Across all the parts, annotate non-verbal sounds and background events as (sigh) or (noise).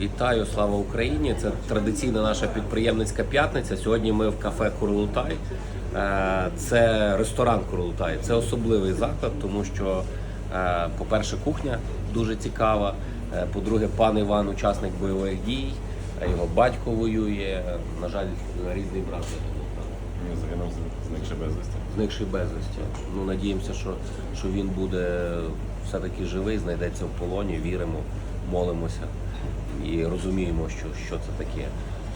Вітаю, слава Україні! Це традиційна наша підприємницька п'ятниця. Сьогодні ми в кафе Курлутай. Е, Це ресторан Курлутай. Це особливий заклад, тому що, е, по-перше, кухня дуже цікава. Е, По-друге, пан Іван учасник бойових дій, його батько воює. На жаль, рідний брат загинув. Він загинув зникши безвісті. зникший безвісті. Ну, надіємося, що, що він буде все-таки живий, знайдеться в полоні, віримо, молимося і розуміємо, що, що це таке.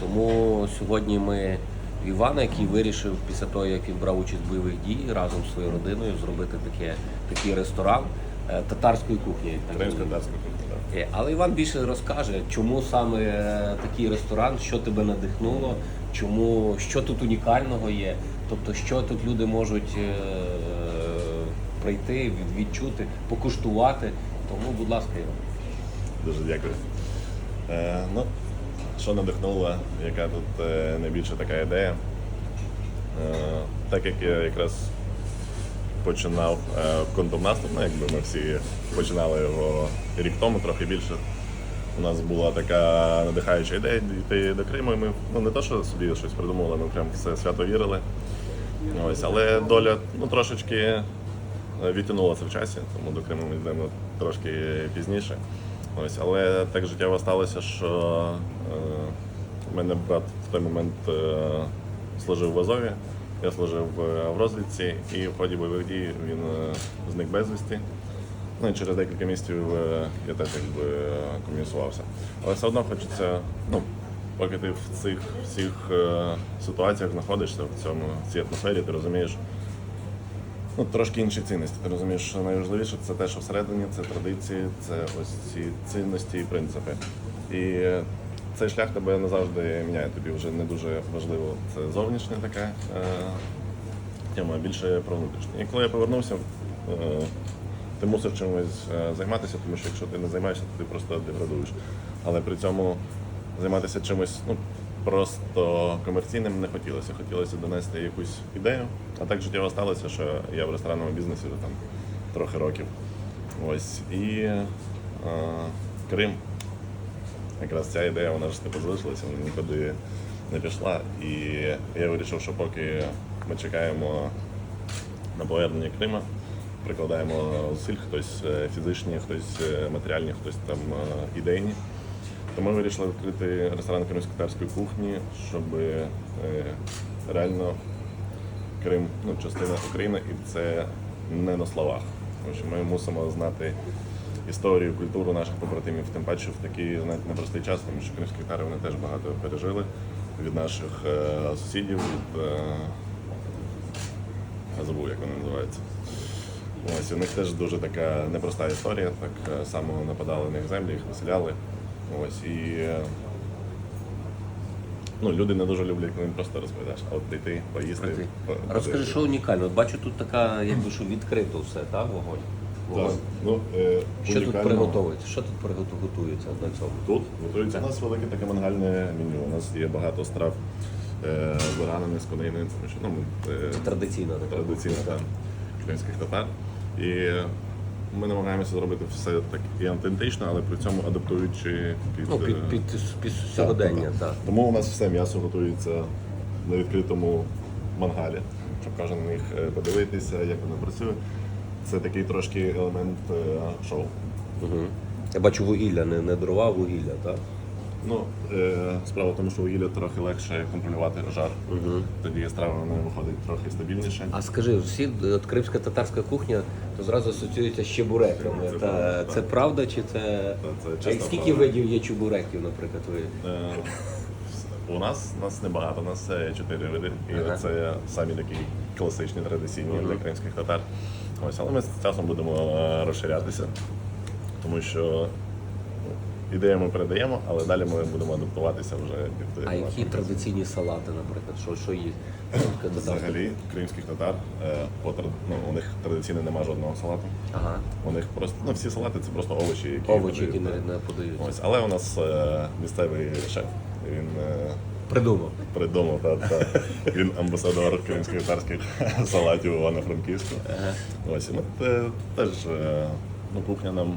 Тому сьогодні ми Івана, який вирішив після того, як він брав участь в бойових дій разом зі своєю родиною зробити таке, такий ресторан е, татарської кухні. татарська культура. Е, Але Іван більше розкаже, чому саме такий ресторан, що тебе надихнуло, чому що тут унікального є, тобто що тут люди можуть е, прийти, відчути, покуштувати. Тому, будь ласка, Іван. Дуже дякую. Е, ну, що надихнуло, яка тут е, найбільша така ідея? Е, так як я якраз починав контрнаступ, ну якби ми всі починали його рік тому, трохи більше. У нас була така надихаюча ідея йти до Криму. І ми ну не то, що собі щось придумували, ми прям все свято вірили. Ось, але доля ну, трошечки відтягнулася в часі, тому до Криму ми йдемо трошки пізніше. Ось, але так життєво сталося, що е, в мене брат в той момент е, служив в Азові, я служив е, в розвідці, і в ході бойових дій він е, зник безвісті. Ну і через декілька місяців е, я теж якби е, комунісувався. Але все одно хочеться, ну, поки ти в цих всіх е, ситуаціях знаходишся в цьому в цій атмосфері, ти розумієш ну, трошки інші цінності. Ти розумієш, що найважливіше це те, що всередині, це традиції, це ось ці цінності і принципи. І е, цей шлях тебе не завжди міняє. Тобі вже не дуже важливо це зовнішня така е, тема, більше про внутрішнє. І коли я повернувся, е, ти мусиш чимось е, займатися, тому що якщо ти не займаєшся, то ти просто деградуєш. Але при цьому займатися чимось ну, просто комерційним не хотілося. Хотілося донести якусь ідею. А так життєво сталося, що я в ресторанному бізнесі вже там трохи років. Ось. І е, Крим. Якраз ця ідея вона ж не залишилася, вона нікуди не пішла. І я вирішив, що поки ми чекаємо на повернення Крима, прикладаємо зусиль, хтось е, фізичні, хтось е, матеріальні, хтось там е, ідейні. То ми вирішили відкрити ресторан кримсько-татарської кухні, щоб е, реально Крим ну, частина України, і це не на словах. Тому що ми мусимо знати історію, культуру наших побратимів, тим паче в такий знаєте, непростий час, тому що кримські татари вони теж багато пережили від наших е, сусідів, від е, забув, як вони називаються. Ось у них теж дуже така непроста історія. Так е, само нападали на їх землі, їх виселяли. Ось і е, ну, люди не дуже люблять, коли їм просто розповідаєш, а от прийти, поїсти. Прийти. Розкажи, що унікально. От бачу, тут така, якби що відкрито все, так, вогонь. Так, ну, е, Що тут унікально. приготовується? Що тут приготу- готується на цьому? Тут готується у нас велике таке мангальне меню. У нас є багато страв е, з баранини, з конини, тому що ну, ми, е, Традиційно така. традиційно так, кримських татар. І ми намагаємося зробити все так і аутентично, але при цьому адаптуючи під, Ну, під, е, під, під сьогодення, так. так. Тому у нас все м'ясо готується на відкритому мангалі, щоб кожен міг е, подивитися, як воно працює. Це такий трошки елемент е, шоу. Угу. Я бачу вугілля, не, не дрова, а вугілля, так? Ну, е, справа в тому, що вугілля трохи легше контролювати жар. Угу. Тоді страва вона виходить трохи стабільніше. А скажи, всі от кримська татарська кухня то зразу асоціюється з чебуреками. Це Та, правда, це так. правда чи це. Та, це а скільки правда. видів є чебуреків, наприклад, ви? Е, (laughs) у нас нас небагато, у нас е, чотири види. І Ага. це самі такі класичні, традиційні для кримських татар. Ось, але ми з часом будемо е, розширятися, тому що ідею ми передаємо, але далі ми будемо адаптуватися вже під А які традиційні салати, наприклад, що, що є? Взагалі, кримських татар, е, по ну, у них традиційно немає жодного салату. Ага. У них просто ну, всі салати це просто овочі, які Овочі, які не, так. не подають. Ось, але у нас е, місцевий шеф. Він е, Придумав. придумав та, та, він амбасадор кримських татарських салатів Івано-Франківську. Ага. Ось те- теж е, ну, кухня нам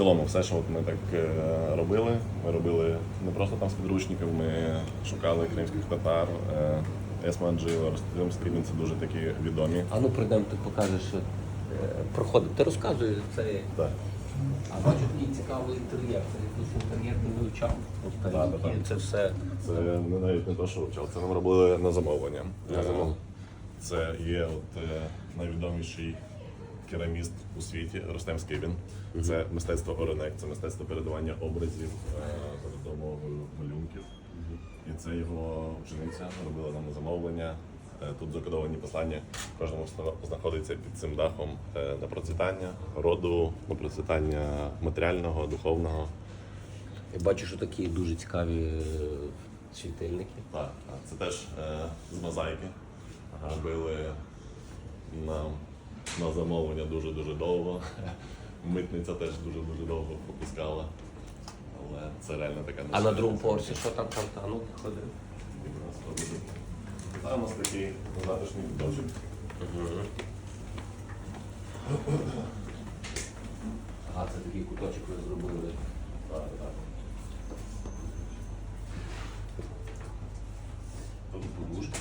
цілому, все, що от ми так е, робили, ми робили не просто там з підручників, ми шукали кримських татар, е, Есма Аджила, Ростислав це дуже такі відомі. А ну прийдемо, ти покажеш, е, проходимо. Ти розказуй це. Так. А бачу такий цікавий інтер'єр. Це якийсь інтер'єр не вивчав. Да, да, це все. Це не навіть не те, що вчав, це нам робили на замовлення. На замовлення. Це є от, е, найвідоміший кераміст у світі Ростем Скибін. Це мистецтво Оронек, це мистецтво передавання образів е, допомогою малюнків. І це його учениця робила нам замовлення. Е, Тут закодовані послання. Кожному знаходиться під цим дахом е, на процвітання роду, на процвітання матеріального, духовного. Я бачу, що такі дуже цікаві світильники. Так, це теж з мозаїки. Робили на, на замовлення дуже-дуже довго. Митниця теж дуже-дуже довго пропускала. Але це реально така А на другому поверсі що там там та? Ну, ходив. Там у нас такий затишний куточок. А, це такий куточок ви зробили. Так, так. Тут подушки,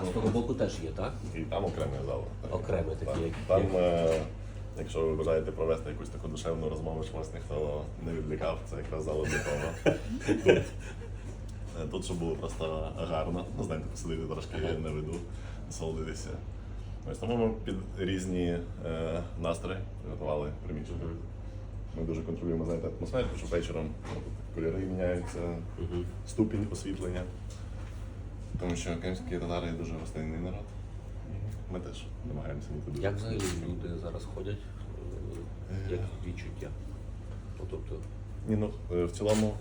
А з того боку теж є, так? І там окремий зал. Окремий такий, Так. як- Там, як- е, якщо ви бажаєте провести якусь таку душевну розмову, щоб вас ніхто не відвлікав, це якраз зал для того. Тут, е, тут щоб було просто гарно, ну знаєте, посидіти трошки на виду, насолодитися. Ось тому ми під різні е, настрої приготували приміщення. Ми дуже контролюємо знаєте, атмосферу, що вечором ну, тут кольори міняються, ступінь освітлення. Тому що кримські татари дуже гостинний народ. Ми теж намагаємося бути дуже. Як взагалі люди зараз ходять? Е, Як відчуття? Ну, тобто, Ні, ну е, в цілому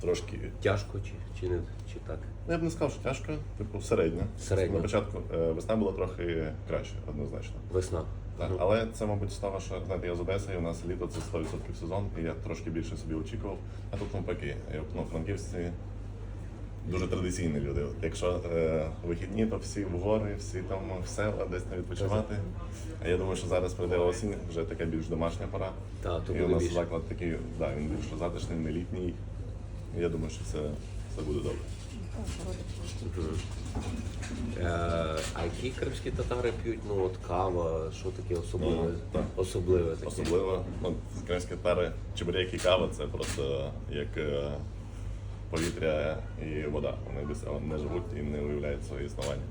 трошки. тяжко чи, чи не чи так? Ну, я б не сказав, що тяжко, типу середньо. Середньо. На початку е, весна була трохи краще, однозначно. Весна. Так, Мгм. але це, мабуть, з того, що знаєте, я з Одеси, і у нас літо це 100% сезон, і я трошки більше собі очікував. А тут навпаки, Я, ну, франківці дуже традиційні люди. От Якщо е, вихідні, то всі в гори, всі там в села, десь не відпочивати. А я думаю, що зараз прийде осінь, вже така більш домашня пора. Так, то і у буде нас більше. заклад такий, да, він більш затишний, не літній. Я думаю, що це, це буде добре. Е, а які кримські татари п'ють? Ну от кава, що таке особливе? Ну, так. Особливе таке. Особливо, ну, кримські тари, чебурек і кава це просто як е, повітря і вода. Вони без цього не живуть і не уявляють своє існування.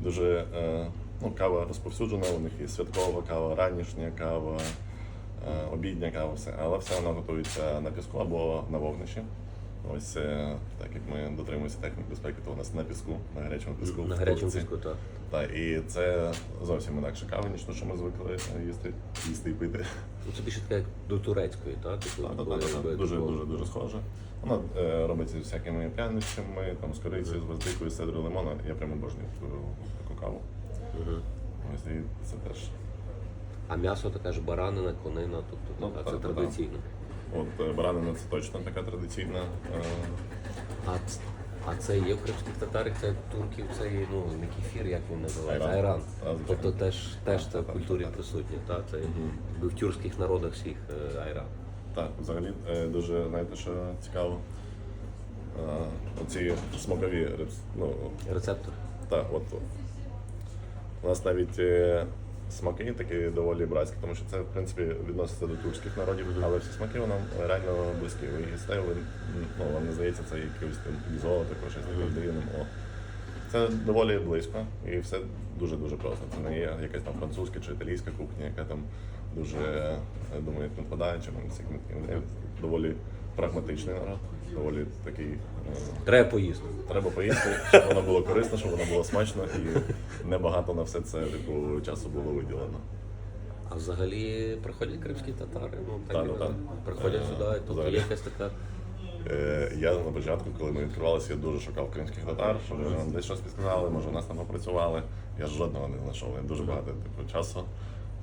Дуже е, ну, кава розповсюджена, у них є святкова кава, ранішня кава, е, обідня кава, все. Але все вона готується на піску або на вогнищі. Ось е, так як ми дотримуємося техніки безпеки, то у нас на піску, на гарячому піску. На гарячому піску, так. Так, і це зовсім інакше кава, ніж те, що ми звикли їсти, їсти і пити. Ну, Це більше таке як до турецької, так? Типу, Так, так, коли так, так. Дуже, дуже, дуже схоже. Воно е, робиться з всякими прянощами, там з корицею, з гвоздикою, з цедрою лимона. Я прямо обожнюю таку, таку каву. Ось і це теж. А м'ясо така ж баранина, конина, тобто Ну, така, так, це так, традиційно. От е, баранина це точно така традиційна. е, А, а це є в кримських татарах, це турків, це є, ну, не кефір, як він називається, Айран. айран. А. Тобто теж, теж це в культурі так. присутнє, так? Це якби в тюркських народах всіх е, айран. Так, взагалі дуже, знаєте, що цікаво. Оці смакові ну, Рецептор. Так, от. У нас навіть смаки такі доволі братські, тому що це, в принципі, відноситься до турських народів, але всі смаки нам реально близькі. Ви їсте, ви, ну, вам не здається, це якийсь там екзотик, щось таке дивним. О. Це доволі близько і все дуже-дуже просто. Це не є якась там французька чи італійська кухня, яка там дуже я думаю, нападає, чи там всіх доволі прагматичний народ, доволі такий. е, Треба поїсти. Треба поїсти, щоб воно було корисно, щоб воно було смачно і небагато на все це типу, часу було виділено. А взагалі приходять кримські татари, ну так, Так, і так, приходять Е, сюди, тобто взагалі. є якась така. Е, я на початку, коли ми відкривалися, я дуже шукав кримських татар, щоб вони нам десь щось підказали, може у нас там попрацювали. Я жодного не знайшов. Я дуже багато типу, часу.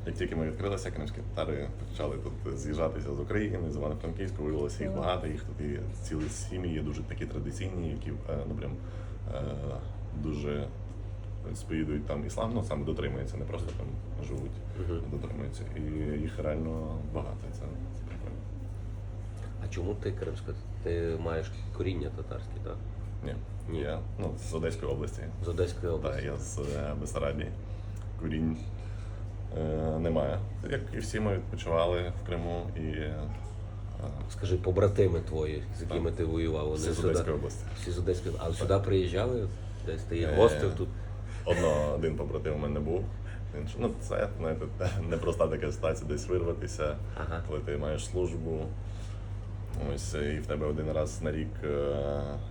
Як тільки ми відкрилися, кримські татари почали тут з'їжджатися з України, з Івано-Франківську, виявилося їх багато, їх тут і цілі сім'ї є дуже такі традиційні, які е, ну, прям, е, дуже сповідують там іслам, ну саме дотримуються, не просто там живуть, а дотримуються. І їх реально багато. Це, це прикольно. А чому ти кримська? Ти маєш коріння татарське, так? Ні. Ні. Я ну, з Одеської області. З Одеської області. Так, я з е, Бессарабії. Курінь е, немає. Як і всі ми відпочивали в Криму і е, Скажи, побратими твої, з якими ти воював, вони всі з сюди- Одеської області. Всі з Одеської. А сюди приїжджали? Десь ти їх Е, гостив тут. Одно, один побратим у мене був. Інший- Ну, це знаєте, (laughs) непроста така ситуація, десь вирватися, Ага. коли ти маєш службу. Ось і в тебе один раз на рік е,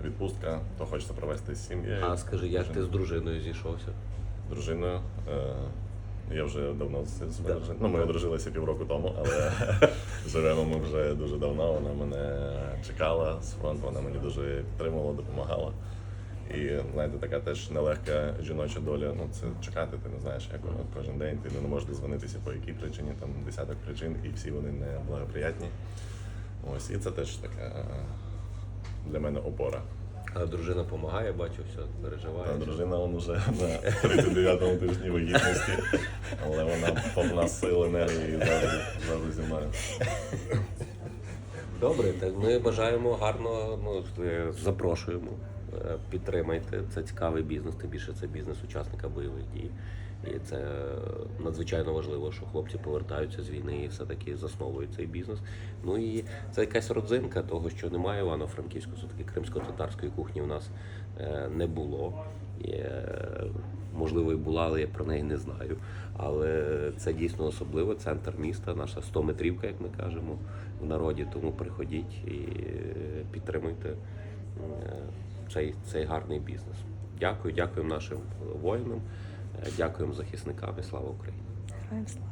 відпустка, то хочеться провести з сім'єю. А скажи, як ти з дружиною зійшовся? дружиною. Е, Я вже давно з Да. Ну, ми одружилися півроку тому, але (laughs) живемо ми вже дуже давно. Вона мене чекала з фронту, вона мені дуже підтримувала, допомагала. І знаєте, така теж нелегка жіноча доля. Ну це чекати, ти не знаєш, як воно кожен день. Ти не можеш дозвонитися по якій причині, там десяток причин, і всі вони не благоприятні. Ось і це теж така для мене опора. А дружина допомагає, бачу, все, переживає. Та дружина вон уже на 39-му тижні вагітності, (laughs) але вона повна сил, енергії завжди, завжди зі мною. Добре, так ми бажаємо гарно, ну е, запрошуємо. е, Підтримайте. Це цікавий бізнес, тим більше це бізнес учасника бойових дій. І це надзвичайно важливо, що хлопці повертаються з війни і все-таки засновують цей бізнес. Ну і це якась родзинка того, що немає Івано-Франківську, все-таки кримсько-татарської кухні у нас е, не було. Е, можливо, і була, але я про неї не знаю. Але це дійсно особливо центр міста, наша 100-метрівка, як ми кажемо в народі. Тому приходіть і е, підтримуйте цей, цей гарний бізнес. Дякую, дякуємо нашим воїнам, дякуємо захисникам і слава Україні. Героям слава.